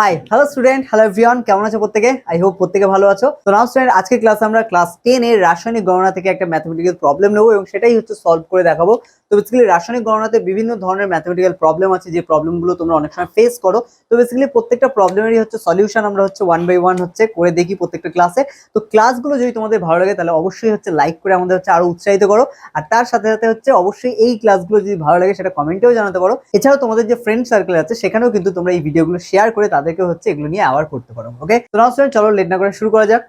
High hello student hello ভিয়ন কেমন আছো প্রত্যেকে? আই হোপ প্রত্যেকে ভালো আছো। তো নাও স্টুডেন্ট আজকে ক্লাসে আমরা ক্লাস টেন এর রাসায়নিক গণনা থেকে একটা ম্যাথমেটিক্যাল প্রবলেম নেব এবং সেটাই হচ্ছে সলভ করে দেখাবো। তো বেসিক্যালি রাসায়নিক গণনাতে বিভিন্ন ধরনের ম্যাথমেটিক্যাল প্রবলেম আছে, যে প্রবলেমগুলো তোমরা অনেক সময় ফেস করো। তো বেসিক্যালি প্রত্যেকটা প্রবলেমেরই হচ্ছে সলিউশন আমরা হচ্ছে ওয়ান বাই ওয়ান হচ্ছে করে দেখি প্রত্যেকটা ক্লাসে তো ক্লাসগুলো যদি তোমাদের ভালো লাগে তাহলে অবশ্যই হচ্ছে লাইক করে আমাদের হচ্ছে আরও উৎসাহিত করো। আর তার সাথে সাথে হচ্ছে অবশ্যই এই ক্লাসগুলো যদি ভালো লাগে সেটা কমেন্টেও জানাতে পারো। এছাড়াও তোমাদের যে ফ্রেন্ড সার্কেল আছে, সেখানেও কিন্তু তোমরা এই ভিডিওগুলো শেয়ার করে তাদেরকে হচ্ছে এগুলো নিয়ে আবার করতে পারো ওকে তো স্টুডেন্ট চলো লেট না করে শুরু করা যাক।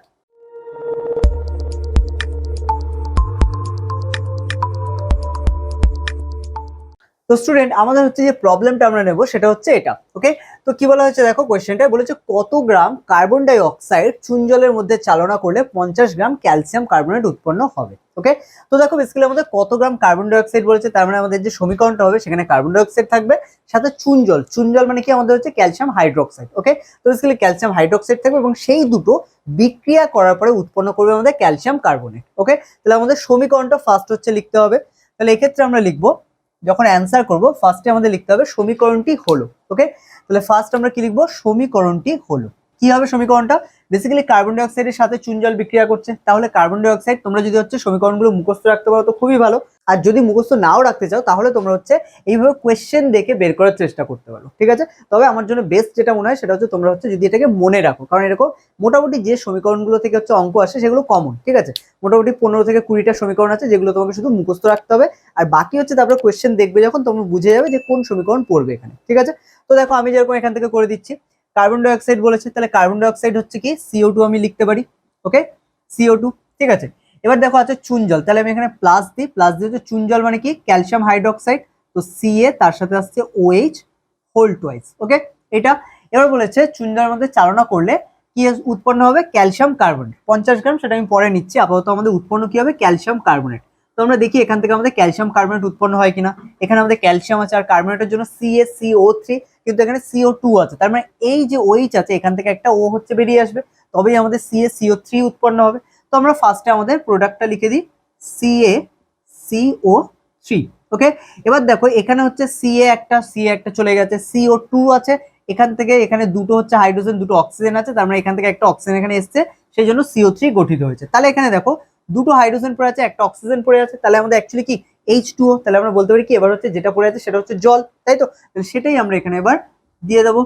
তো স্টুডেন্ট আমাদের হচ্ছে যে প্রবলেমটা আমরা নেব, সেটা হচ্ছে এটা ওকে তো কি বলা হয়েছে দেখো কোয়েশ্চেনটা বলেছে কত গ্রাম কার্বন ডাই অক্সাইড চুন জলের মধ্যে চালনা করলে পঞ্চাশ গ্রাম ক্যালসিয়াম কার্বনেট উৎপন্ন হবে ওকে তো দেখো বেসিক্যালি আমাদের কত গ্রাম কার্বন ডাই অক্সাইড বলেছে, তার মানে আমাদের যে সমীকরণটা হবে সেখানে কার্বন ডাই অক্সাইড থাকবে, সাথে চুন জল চুন জল মানে কি আমাদের হচ্ছে ক্যালসিয়াম হাইড্রোক্সাইড ওকে তো বেসিক্যালি ক্যালসিয়াম হাইড্রোক্সাইড থাকবে এবং সেই দুটো বিক্রিয়া করার পরে উৎপন্ন করবে আমাদের ক্যালসিয়াম কার্বনেট ওকে তাহলে আমাদের সমীকরণটা ফার্স্ট হচ্ছে লিখতে হবে, তাহলে এক্ষেত্রে আমরা লিখব যখন অ্যান্সার করব ফার্স্টে আমাদের লিখতে হবে সমীকরণটি হলো ওকে তাহলে ফার্স্ট আমরা কি লিখব? সমীকরণটি হলো। কি হবে সমীকরণটা? বেসিক্যালি কার্বন ডাইঅক্সাইডের সাথে চুন জল বিক্রিয়া করছে। তাহলে কার্বন ডাইঅক্সাইড তোমরা যদি হচ্ছে সমীকরণগুলো মুখস্থ রাখতে পারো তো খুবই ভালো। আর যদি মুখস্থ নাও রাখতে চাও তাহলে তোমরা হচ্ছে এইভাবে কোয়েশ্চেন দেখে বের করার চেষ্টা করতে পারো। ঠিক আছে? তবে আমার জন্য বেস্ট যেটা মনে হয় সেটা হচ্ছে তোমরা হচ্ছে যদি এটাকে মনে রাখো। কারণ এরকম মোটামুটি যে সমীকরণগুলো থেকে হচ্ছে অঙ্ক আসে সেগুলো কমন ঠিক আছে? মোটামুটি পনেরো থেকে কুড়িটা সমীকরণ আছে যেগুলো তোমাকে শুধু মুখস্থ রাখতে হবে। আর বাকি হচ্ছে তারপরে কোয়েশ্চেন দেখবে যখন তোমরা বুঝে যাবে যে কোন সমীকরণ পড়বে এখানে। ঠিক আছে? তো দেখো আমি যেরকম এখান থেকে করে দিচ্ছি। কার্বন ডাইঅক্সাইড বলেছে, তাহলে কার্বন ডাইঅক্সাইড হচ্ছে কি? সিও টু আমি লিখতে পারি ওকে সিও টু ঠিক আছে? এবার দেখো আছে চুন জল, তাহলে আমি এখানে প্লাস দিই প্লাস দিয়ে হচ্ছে চুন জল মানে কি? ক্যালসিয়াম হাইড্রোক্সাইড তো সিএ তার সাথে আসছে ওএইচ হোল টুয়াইস ওকে এটা এবার বলেছে চুন জলের মধ্যে চালনা করলে কি উৎপন্ন হবে? ক্যালসিয়াম কার্বনেট পঞ্চাশ গ্রাম, সেটা আমি পরে নিচ্ছি, আপাতত আমাদের উৎপন্ন কি হবে? ক্যালসিয়াম কার্বনেট তো আমরা দেখি এখান থেকে আমাদের ক্যালসিয়াম কার্বনেট উৎপন্ন হয় কিনা। এখানে আমাদের ক্যালসিয়াম আছে আর কার্বনেটের জন্য সিএসিও থ্রি কিন্তু এখানে সিও টু আছে। তার মানে এই যে ওইচ আছে, এখান থেকে একটা ও হচ্ছে বেরিয়ে আসবে। তবেই আমাদের সিএসিও থ্রি উৎপন্ন হবে। তো আমরা ফার্স্টে আমাদের প্রোডাক্টটা লিখে দিই। সিএ সিও থ্রি ওকে এবার দেখো, এখানে হচ্ছে সিএ একটা সিএ একটা চলে গেছে। সিও টু আছে, এখান থেকে এখানে দুটো হচ্ছে হাইড্রোজেন দুটো অক্সিজেন আছে। তার মানে এখান থেকে একটা অক্সিজেন এখানে এসছে, সেই জন্য সিও থ্রি গঠিত হয়েছে। তাহলে এখানে দেখো, দুটো হাইড্রোজেন পড়ে আছে, একটা অক্সিজেন পড়ে আছে। তাহলে আমাদের অ্যাকচুয়ালি কি? এইচ টু তাহলে আমরা বলতে পারি কি, এবার হচ্ছে যেটা পড়ে আছে সেটা হচ্ছে জল, তাই তো? সেটাই আমরা এখানে এবার দিয়ে দেবো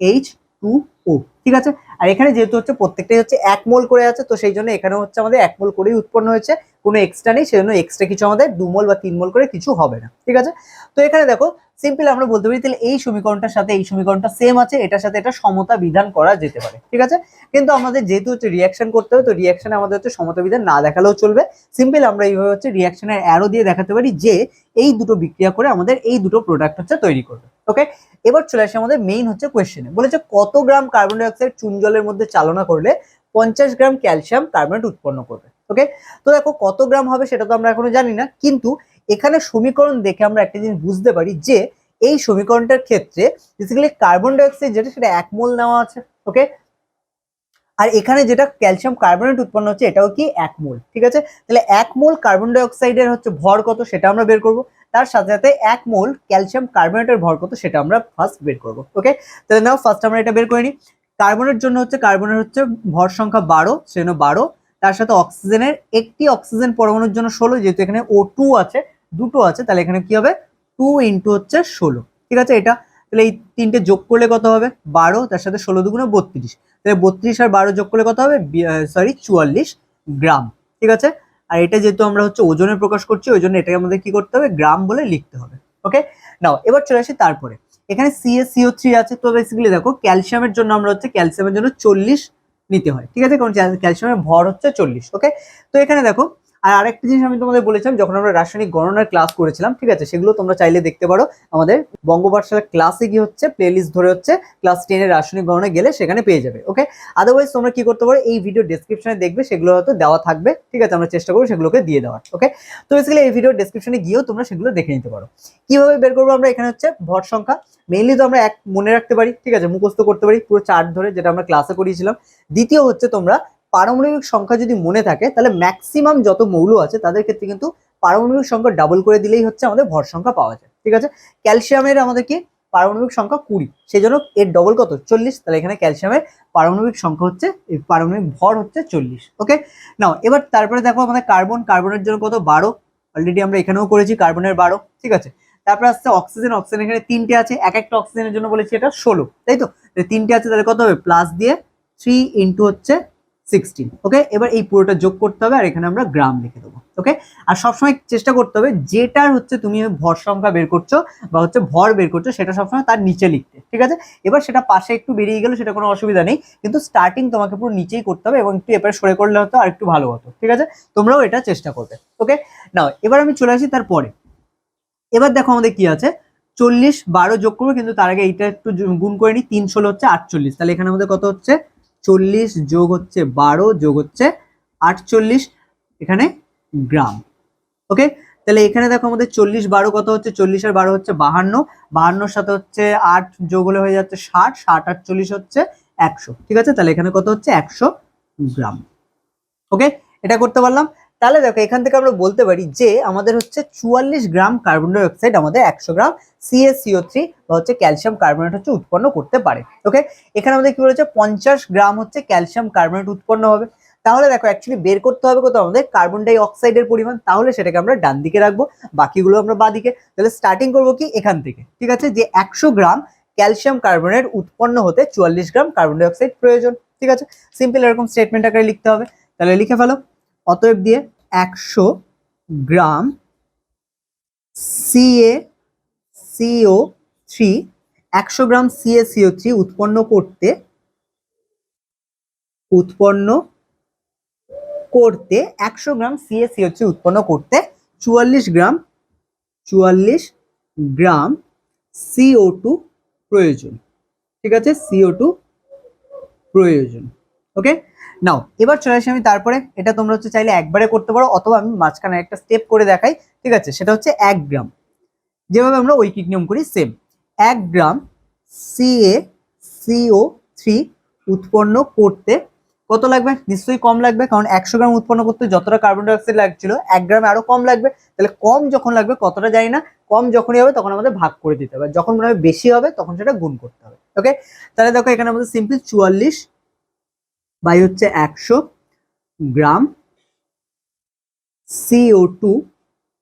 এইচ টু ও ঠিক আছে? আর এখানে যেহেতু হচ্ছে প্রত্যেকটাই হচ্ছে এক মোল করে আছে, তো সেই জন্য এখানে হচ্ছে আমাদের এক মোল করেই উৎপন্ন হয়েছে। কোনো এক্সট্রা নেই, সেজন্য এক্সট্রা কিছু আমাদের দু মোল বা তিন মোল করে কিছু হবে না, ঠিক আছে? তো এখানে দেখো সিম্পল আমরা বলতে পারি, তাহলে এই সমীকরণটার সাথে এই সমীকরণটা সেম আছে, এটার সাথে এটা সমতা বিধান করা যেতে পারে, ঠিক আছে? কিন্তু আমাদের যেহেতু হচ্ছে রিয়াকশন করতে হবে, তো রিয়াকশনে আমাদের হচ্ছে সমতা বিধান না দেখালেও চলবে। সিম্পল আমরা এইভাবে হচ্ছে রিয়াকশনের অ্যারো দিয়ে দেখাতে পারি যে এই দুটো বিক্রিয়া করে আমাদের এই দুটো প্রোডাক্ট হচ্ছে তৈরি করবে ওকে এবার চলে আসে আমাদের মেইন হচ্ছে কোয়েশ্চেনে বলেছে কত গ্রাম কার্বন ডাইঅক্সাইড চুন জলের মধ্যে চালনা করলে পঞ্চাশ গ্রাম ক্যালসিয়াম কার্বনেট উৎপন্ন করবে? ওকে তো দেখো কত গ্রাম হবে সেটা তো আমরা এখনও জানি না। কিন্তু এখানে সমীকরণ দেখে আমরা একটা জিনিস বুঝতে পারি যে এই সমীকরণটার ক্ষেত্রে বেসিক্যালি কার্বন ডাইঅক্সাইড যেটা, সেটা এক মোল নেওয়া আছে। ওকে আর এখানে যেটা ক্যালসিয়াম কার্বনেট উৎপন্ন হচ্ছে, এটাও কি এক মোল। ঠিক আছে? তাহলে এক মোল কার্বন ডাইঅক্সাইডের হচ্ছে ভর কত সেটা আমরা বের করব। তার সাথে সাথে এক মোল ক্যালসিয়াম কার্বনেটের ভর কত সেটা আমরা ফার্স্ট বের করব। ওকে তাহলে নাও ফার্স্ট আমরা এটা বের করে নিই। কার্বনের জন্য হচ্ছে কার্বনের হচ্ছে ভর সংখ্যা বারো সেজন্য বারো। তার সাথে অক্সিজেনের, একটি অক্সিজেন পরমাণুর জন্য ষোলো, যেহেতু এখানে ও টু আছে, দুটো আছে, তাহলে এখানে কি হবে? টু ইন্টু হচ্ছে ষোলো। ঠিক আছে? এটা তাহলে এই তিনটে যোগ করলে কত হবে? বারো, তার সাথে ষোলো দুগুণে বত্রিশ। তাহলে বত্রিশ আর বারো যোগ করলে কত হবে? সরি চুয়াল্লিশ গ্রাম। ঠিক আছে? আর এটা যেহেতু আমরা হচ্ছে ওজনে প্রকাশ করছি, ওই জন্য এটাকে আমাদের কি করতে হবে? গ্রাম বলে লিখতে হবে। ওকে নাও এবার চলে আসি তারপরে। এখানে সিএসিও থ্রি আছে। তো বেসিক্যালি দেখো ক্যালসিয়ামের জন্য আমরা হচ্ছে ক্যালসিয়ামের জন্য চল্লিশ নিতে হয়। ঠিক আছে? কারণ ক্যালসিয়ামের ভর হচ্ছে চল্লিশ ওকে তো এখানে দেখো আর আরেকটা জিনিস আমি তোমাদের বলেছিলাম, যখন আমরা রাসায়নিক গণনার ক্লাস করেছিলাম, ঠিক আছে? সেগুলো তোমরা চাইলে দেখতে পারো। আমাদের বঙ্গপাঠশালা ক্লাসে কি হচ্ছে প্লেলিস্ট ধরে হচ্ছে ক্লাস টেনের রাসায়নিক গণনা গেলে সেখানে পেয়ে যাবে ওকে আদারওয়াইজ তোমরা কি করতে পারো, এই ভিডিও ডেসক্রিপশনে দেখবে, সেগুলো হয়তো দেওয়া থাকবে, ঠিক আছে? আমরা চেষ্টা করব সেগুলোকে দিয়ে দেওয়ার ওকে তো বেসিক্যালি এই ভিডিও ডেসক্রিপশনে গিয়েও তোমরা সেগুলো দেখে নিতে পারো। কীভাবে বের করব আমরা? এখানে হচ্ছে ভর সংখ্যা। মেইনলি তো আমরা এক মনে রাখতে পারি, ঠিক আছে? মুখস্থ করতে পারি, পুরো চার্ট ধরে যেটা আমরা ক্লাসে করিয়েছিলাম। দ্বিতীয় হচ্ছে তোমরা পারমাণবিক সংখ্যা যদি মনে থাকে, তাহলে ম্যাক্সিমাম যত মৌল আছে, তাদের ক্ষেত্রে কিন্তু পারমাণবিক সংখ্যা ডাবল করে দিলেই হচ্ছে আমাদের ভর সংখ্যা পাওয়া যায়। ঠিক আছে? ক্যালসিয়ামের আমাদের কি? পারমাণবিক সংখ্যা কুড়ি। সেই জন্য এর ডবল কত? চল্লিশ। তাহলে এখানে ক্যালসিয়ামের পারমাণবিক সংখ্যা হচ্ছে পারমাণবিক ভর হচ্ছে চল্লিশ। ওকে নাও এবার তারপরে দেখো আমাদের কার্বন কার্বনের জন্য কত? বারো। অলরেডি আমরা এখানেও করেছি কার্বনের বারো। ঠিক আছে? তারপরে আসছে অক্সিজেন অক্সিজেন এখানে তিনটে আছে। এক একটা অক্সিজেনের জন্য বলেছি এটা ষোলো। তাই তো? তিনটে আছে, তাহলে কত হবে? প্লাস দিয়ে থ্রি ইন্টু হচ্ছে সিক্সটিন ওকে এবার এই পুরোটা যোগ করতে হবে আর এখানে আমরা গ্রাম লিখে দেবো ওকে আর সবসময় চেষ্টা করতে হবে যেটার হচ্ছে তুমি ভর সংখ্যা বের করছ বা হচ্ছে ভর বের করছ সেটা সবসময় তার নিচে লিখতে, ঠিক আছে? এবার সেটা পাশে একটু বেরিয়ে গেলে সেটা কোনো অসুবিধা নেই, কিন্তু স্টার্টিং তোমাকে পুরো নিচেই করতে হবে এবং একটু এবারে সরে করলে হতো আর একটু ভালো হতো, ঠিক আছে? তোমরাও এটা চেষ্টা করবে ওকে নাও এবার আমি চলে আসি তারপরে। এবার দেখো আমাদের কি আছে? চল্লিশ বারো যোগ করব, কিন্তু তার আগে এইটা একটু গুণ করে নিই, তিন ষোলো হচ্ছে আটচল্লিশ, তাহলে এখানে আমাদের কত হচ্ছে? চল্লিশ যোগ হচ্ছে বারো, যোগ হচ্ছে আটচল্লিশ এখানে গ্রাম। ওকে তাহলে এখানে দেখো আমাদের চল্লিশ বারো কত হচ্ছে? চল্লিশ আর বারো হচ্ছে বাহান্ন। বাহান্নর সাথে হচ্ছে আট যোগ হলে হয়ে যাচ্ছে ষাট। ষাট, আটচল্লিশ হচ্ছে একশো। ঠিক আছে? তাহলে এখানে কত হচ্ছে? একশো গ্রাম। ওকে এটা করতে পারলাম। তাহলে দেখো এখান থেকে আমরা বলতে পারি যে আমাদের হচ্ছে চুয়াল্লিশ গ্রাম কার্বন ডাই অক্সাইড আমাদের একশো গ্রাম। সিএসিও থ্রি বা হচ্ছে ক্যালসিয়াম কার্বনেট হচ্ছে উৎপন্ন করতে পারে। ওকে এখানে আমাদের কি বলেছে? পঞ্চাশ গ্রাম হচ্ছে ক্যালসিয়াম কার্বনেট উৎপন্ন হবে। তাহলে দেখো অ্যাকচুয়ালি বের করতে হবে কোথাও? আমাদের কার্বন ডাই অক্সাইডের পরিমাণ। তাহলে সেটাকে আমরা ডান দিকে রাখব, বাকিগুলো আমরা বাঁ দিকে। তাহলে স্টার্টিং করব কি? এখান থেকে। ঠিক আছে? যে একশো গ্রাম ক্যালসিয়াম কার্বনেট উৎপন্ন হতে চুয়াল্লিশ গ্রাম কার্বন ডাই অক্সাইড প্রয়োজন। ঠিক আছে? সিম্পল এরকম স্টেটমেন্ট আকারে লিখতে হবে। তাহলে লিখে ফেলো। অতএব দিয়ে একশো গ্রাম সিএ সিও থ্রি একশো গ্রাম সিএ সিও থ্রি উৎপন্ন করতে উৎপন্ন করতে একশো গ্রাম সিএ সিও থ্রি উৎপন্ন করতে চুয়াল্লিশ গ্রাম চুয়াল্লিশ গ্রাম সিও টু প্রয়োজন। ঠিক আছে? সিও টু প্রয়োজন। ওকে নাও এবার চলে আসি আমি তারপরে। এটা তোমরা হচ্ছে চাইলে একবারে করতে পারো, অথবা আমি মাঝখানে একটা স্টেপ করে দেখাই। ঠিক আছে? সেটা হচ্ছে এক গ্রাম। যেভাবে আমরা ঐকিক নিয়ম করি সেম এক গ্রাম সিএ সিও থ্রি উৎপন্ন করতে কত লাগবে? নিশ্চয়ই কম লাগবে, কারণ একশো গ্রাম উৎপন্ন করতে যতটা কার্বন ডাইঅক্সাইড লাগছিল, এক গ্রামে আরও কম লাগবে। তাহলে কম যখন লাগবে, কতটা জানি না, কম যখনই হবে তখন আমাদের ভাগ করে দিতে হবে। যখন মনে হবে বেশি হবে, তখন সেটা গুণ করতে হবে। ওকে তাহলে দেখো এখানে আমাদের সিম্পল চুয়াল্লিশ বাই হচ্ছে একশো গ্রাম সিও টু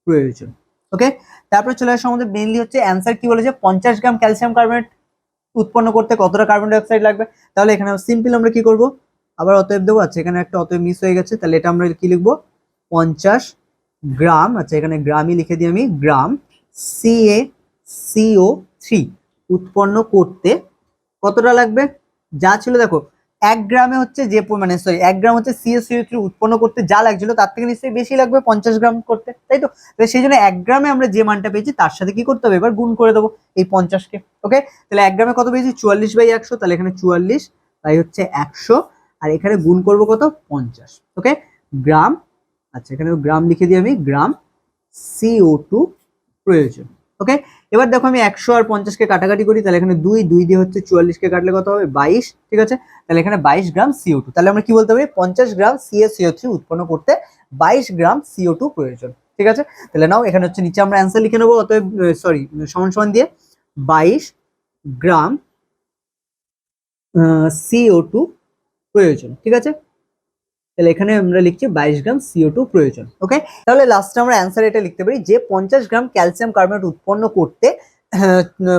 প্রয়োজন। ওকে তারপরে চলে আসে আমাদের মেইনলি হচ্ছে অ্যান্সার কি বলেছে? পঞ্চাশ গ্রাম ক্যালসিয়াম কার্বনেট উৎপন্ন করতে কতটা কার্বন ডাইঅক্সাইড লাগবে? তাহলে এখানে সিম্পল আমরা কি করব? আবার অতএব দেবো আচ্ছা এখানে একটা অতএব মিস হয়ে গেছে, তাহলে এটা আমরা কি লিখব? পঞ্চাশ গ্রাম আচ্ছা এখানে গ্রামই লিখে দিই আমি, গ্রাম সিএ সিও থ্রি উৎপন্ন করতে কতটা লাগবে? যা ছিল, দেখো এক গ্রামে হচ্ছে যে মানে সরি এক গ্রাম হচ্ছে সিএসিও থ্রি উৎপন্ন করতে যা লাগছিল, তার থেকে নিশ্চয়ই বেশি লাগবে পঞ্চাশ গ্রাম করতে, তাই তো? সেই জন্য এক গ্রামে আমরা যে মানটা পেয়েছি, তার সাথে কি করতে হবে? এবার গুণ করে দেবো এই পঞ্চাশকে ওকে তাহলে এক গ্রামে কত পেয়েছি? চুয়াল্লিশ বাই একশো, তাহলে এখানে চুয়াল্লিশ তাই হচ্ছে একশো, আর এখানে গুণ করব কত? পঞ্চাশ ওকে গ্রাম আচ্ছা এখানে গ্রাম লিখে দিই আমি, গ্রাম সিও টু প্রয়োজন। ওকে এবার দেখো আমি একশো আর পঞ্চাশকে কাটাকাটি করি, তাহলে এখানে দুই দুই দিয়ে হচ্ছে চুয়াল্লিশকে কাটলে কত হবে? বাইশ, ঠিক আছে? তাহলে এখানে বাইশ গ্রাম সিও টু তাহলে আমরা কি বলতে পারি? পঞ্চাশ গ্রাম সিএ সিও থ্রি উৎপন্ন করতে বাইশ গ্রাম সিও টু প্রয়োজন, ঠিক আছে? তাহলে নাও, এখানে হচ্ছে নিচে আমরা অ্যান্সার লিখে নেব, অতএব সরি সমান সমান দিয়ে বাইশ গ্রাম সিও টু প্রয়োজন, ঠিক আছে? তাহলে এখানে আমরা লিখছি বাইশ গ্রাম সিও টু প্রয়োজন ওকে তাহলে লাস্টে আমরা অ্যান্সার এটা লিখতে পারি যে পঞ্চাশ গ্রাম ক্যালসিয়াম কার্বনেট উৎপন্ন করতে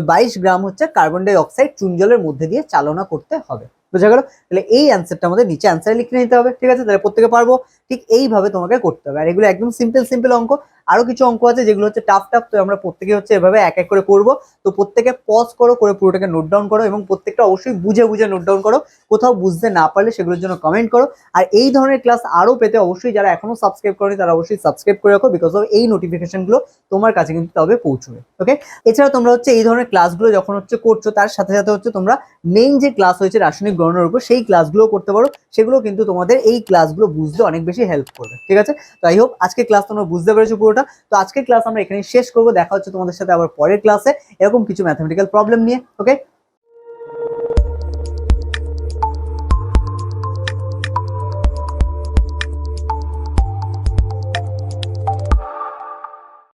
বাইশ গ্রাম হচ্ছে কার্বন ডাই অক্সাইড চুন জলের মধ্যে দিয়ে চালনা করতে হবে, বোঝা গেল? তাহলে এই অ্যান্সারটা আমাদের নিচে অ্যান্সারে লিখে নিতে হবে, ঠিক আছে? তাহলে প্রত্যেকে পারব? ঠিক এইভাবে তোমাকে করতে হবে। আর এগুলো একদম সিম্পল সিম্পল অঙ্ক। আরও কিছু অঙ্ক আছে যেগুলো হচ্ছে টাফ টাফ তো আমরা প্রত্যেকে হচ্ছে এভাবে এক এক করে করব। তো প্রত্যেকে পজ করো, করে পুরোটাকে নোট ডাউন করো এবং প্রত্যেকটা অবশ্যই বুঝে বুঝে নোট ডাউন করো। কোথাও বুঝতে না পারলে সেগুলোর জন্য কমেন্ট করো। আর এই ধরনের ক্লাস আরও পেতে অবশ্যই যারা এখনও সাবস্ক্রাইব করেনি, তারা অবশ্যই সাবস্ক্রাইব করে রাখো বিকজ অফ এই নোটিফিকেশনগুলো তোমার কাছে কিন্তু তবে পৌঁছবে ওকে এছাড়া তোমরা হচ্ছে এই ধরনের ক্লাসগুলো যখন হচ্ছে করছ, তার সাথে সাথে হচ্ছে তোমরা মেইন যে ক্লাস হয়েছে রাসায়নিক গণনার উপর, সেই ক্লাসগুলো করতে পারো। সেগুলো কিন্তু তোমাদের এই ক্লাসগুলো বুঝতে অনেক বেশি হেল্প করবে, ঠিক আছে? তো আই হোপ আজকে ক্লাস তোমরা বুঝতে পেরেছ পুরোটা। তো আজকের ক্লাস আমরা এখানে শেষ করব। দেখা হচ্ছে তোমাদের সাথে আবার পরের ক্লাসে এরকম কিছু ম্যাথমেটিক্যাল প্রবলেম নিয়ে ওকে